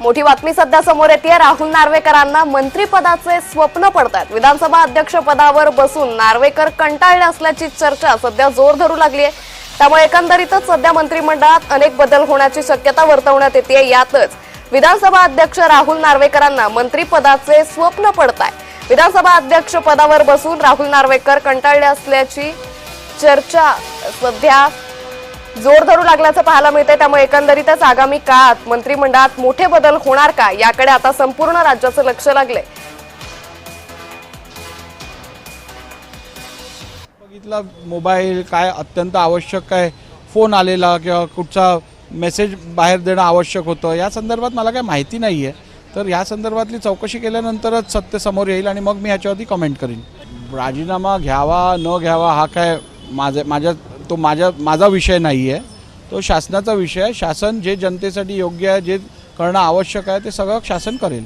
मोठी बातमी सध्या समोर येते राहुल नार्वेकरांना मंत्रिपदाचे स्वप्न पडतात विधानसभा अध्यक्ष पदावर बसून नार्वेकर कंटाळले असल्याची चर्चा सध्या जोर धरू लागली आहे त्यामुळे एकंदरीतच सध्या मंत्रिमंडळात अनेक बदल होण्याची शक्यता वर्तवण्यात येते यातच विधानसभा अध्यक्ष राहुल नार्वेकरांना मंत्रिपदाचे स्वप्न पडत आहे विधानसभा अध्यक्ष पदावर बसून राहुल नार्वेकर कंटाळले असल्याची चर्चा सध्या जोर धरू लागल्याचं पाहायला मिळतंय. त्यामुळे एकंदरीतच आगामी काळात मंत्रिमंडळात मोठे बदल होणार का? याकडे आता संपूर्ण राज्याचं लक्ष लागले बघितला मोबाईल काय अत्यंत आवश्यक आहे. फोन आलेला किंवा कुठचा मेसेज बाहेर देणं आवश्यक होतं. या संदर्भात मला काही माहिती नाही आहे तर या संदर्भातली चौकशी केल्यानंतरच सत्य समोर येईल आणि मग मी ह्याच्यावरती कमेंट करीन. राजीनामा घ्यावा न घ्यावा हा काय माझ्या माझ्या तो माझ्या माझा विषय नाही आहे तो शासनाचा विषय आहे. शासन जे जनतेसाठी योग्य आहे जे करणं आवश्यक आहे ते सगळं शासन करेल.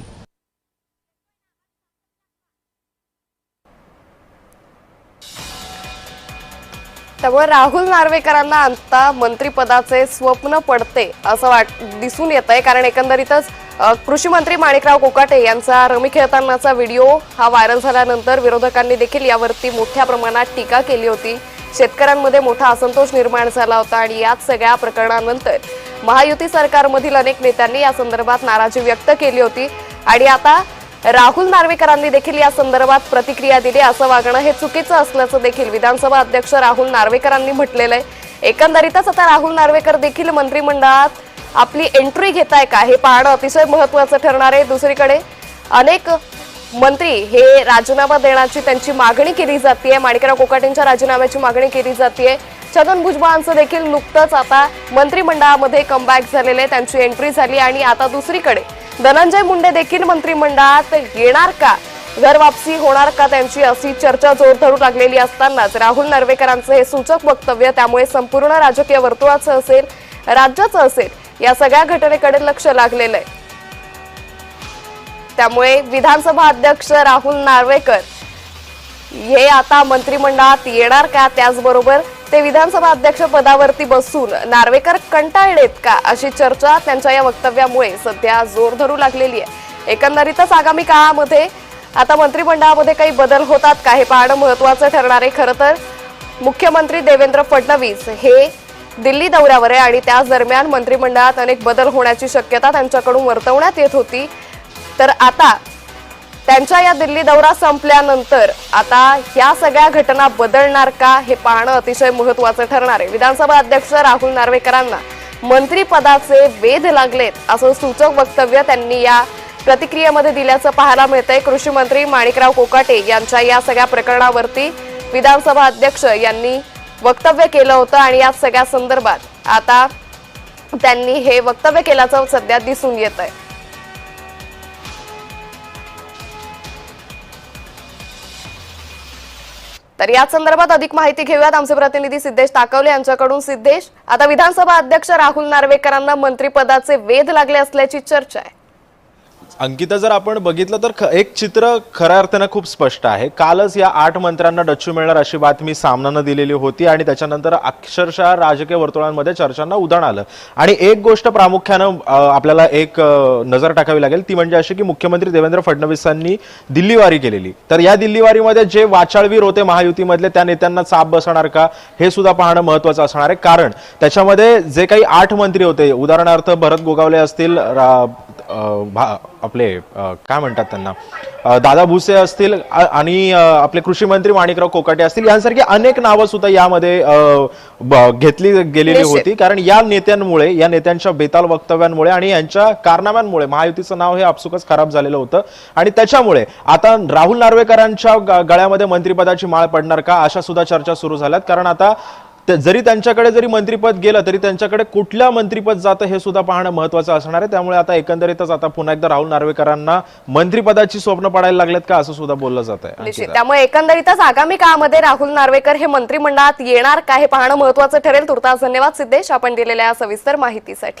त्यामुळे राहुल नार्वेकरांना आता मंत्रिपदाचे स्वप्न पडते असं वाट दिसून येत आहे कारण एकंदरीतच कृषी मंत्री माणिकराव कोकाटे यांचा रमी खेळतानाचा व्हिडिओ हा व्हायरल झाल्यानंतर विरोधकांनी देखील यावरती मोठ्या प्रमाणात टीका केली होती. शेतकऱ्यांमध्ये मोठा असंतोष निर्माण झाला होता आणि याच सगळ्या प्रकरणानंतर महायुती सरकारमधील अनेक नेत्यांनी या संदर्भात नाराजी व्यक्त केली होती. आणि आता राहुल नार्वेकरांनी देखील या संदर्भात प्रतिक्रिया दिली असं वागणं हे चुकीचं असल्याचं देखील विधानसभा अध्यक्ष राहुल नार्वेकरांनी म्हटलेलं आहे. एकंदरीतच आता राहुल नार्वेकर देखील मंत्रिमंडळात आपली एंट्री घेत आहे का हे पाहणं अतिशय महत्वाचं ठरणार आहे. दुसरीकडे अनेक मंत्री हे राजीनामा देण्याची त्यांची मागणी केली जाते माणिकराव कोकाटेंच्या राजीनाम्याची मागणी केली जाते छगन भुजबळांचं देखील नुकतंच आता मंत्रिमंडळामध्ये कमबॅक झालेले आहे. त्यांची एंट्री झाली आणि आता दुसरीकडे. धनंजय मुंडे देखील मंत्रिमंडळात येणार का? घर वापसी होणार का त्यांची अशी चर्चा जोर धरू लागलेली असतानाच राहुल नार्वेकरांचं हे सूचक वक्तव्य त्यामुळे संपूर्ण राजकीय वर्तुळाचं असेल राज्याचं असेल या सगळ्या घटनेकडे लक्ष लागलेलं आहे. त्यामुळे विधानसभा अध्यक्ष राहुल नार्वेकर हे आता मंत्रिमंडळात येणार का त्याचबरोबर ते विधानसभा अध्यक्ष पदावरती बसून नार्वेकर कंटाळलेत का अशी चर्चा त्यांच्या या वक्तव्यामुळे सध्या जोर धरू लागलेली आहे. एकंदरीतच आगामी काळामध्ये आता मंत्रिमंडळामध्ये काही बदल होतात का हे पाहणं महत्वाचं ठरणार आहे. खरं तर मुख्यमंत्री देवेंद्र फडणवीस हे दिल्ली दौऱ्यावर आहे आणि त्याच दरम्यान मंत्रिमंडळात अनेक बदल होण्याची शक्यता त्यांच्याकडून वर्तवण्यात येत होती. तर आता त्यांच्या या दिल्ली दौरा संपल्यानंतर आता या सगळ्या घटना बदलणार का हे पाहणं अतिशय महत्वाचं ठरणार आहे. विधानसभा अध्यक्ष राहुल नार्वेकरांना मंत्रीपदाचे वेध लागलेत असं सूचक वक्तव्य त्यांनी या प्रतिक्रियेमध्ये दिल्याचं पाहायला मिळतंय. कृषी मंत्री माणिकराव कोकाटे यांच्या या सगळ्या प्रकरणावरती विधानसभा अध्यक्ष यांनी वक्तव्य केलं होतं आणि या सगळ्या संदर्भात आता त्यांनी हे वक्तव्य केल्याचं सध्या दिसून येत आहे तर या संदर्भात अधिक माहिती घेऊयात. आमचे प्रतिनिधी सिद्धेश ताकवले यांच्याकडून. सिद्धेश आता विधानसभा अध्यक्ष राहुल नार्वेकरांना मंत्रिपदाचे वेध लागले असल्याची चर्चा आहे. अंकिता जर आपण बघितलं तर ख- एक चित्र खऱ्या अर्थानं खूप स्पष्ट आहे. कालच या आठ मंत्र्यांना डच्चू मिळणार अशी बातमी सामनानं दिलेली होती आणि त्याच्यानंतर अक्षरशः राजकीय वर्तुळांमध्ये चर्चांना उधाण आलं. आणि एक गोष्ट प्रामुख्यानं आपल्याला एक नजर टाकावी लागेल. ती म्हणजे अशी की मुख्यमंत्री देवेंद्र फडणवीसांनी दिल्लीवारी केलेली. तर या दिल्लीवारीमध्ये जे वाचाळवीर होते महायुतीमधले त्या नेत्यांना चाप बसणार का? हे सुद्धा पाहणं महत्वाचं असणार आहे. कारण त्याच्यामध्ये जे काही आठ मंत्री होते उदाहरणार्थ भरत गोगावले असतील भा- आपले काय म्हणतात त्यांना? दादा भुसे असतील आणि आपले कृषी मंत्री माणिकराव कोकाटे असतील यांसारखी अनेक नावं सुद्धा यामध्ये घेतली गेलेली. होती. कारण या नेत्यांमुळे या नेत्यांच्या बेताल वक्तव्यांमुळे आणि यांच्या कारनाम्यांमुळे महायुतीचं नाव हे आपसुकच खराब झालेलं होतं. आणि त्याच्यामुळे आता राहुल नार्वेकरांच्या गळ्यामध्ये मंत्रिपदाची माळ पडणार का अशा सुद्धा चर्चा सुरू झाल्यात. कारण आता जरी त्यांच्याकडे जरी मंत्रिपद गेलं तरी त्यांच्याकडे कुठल्या मंत्रिपद जातं हे सुद्धा पाहणं महत्वाचं असणार आहे. त्यामुळे आता एकंदरीतच आता पुन्हा एकदा राहुल नार्वेकरांना मंत्रिपदाची स्वप्न पडायला लागलेत का असं सुद्धा बोललं जात आहे त्यामुळे एकंदरीतच आगामी काळामध्ये राहुल नार्वेकर हे मंत्रिमंडळात येणार का हे पाहणं महत्वाचं ठरेल. तुर्तास धन्यवाद सिद्धेश आपण दिलेल्या सविस्तर माहितीसाठी.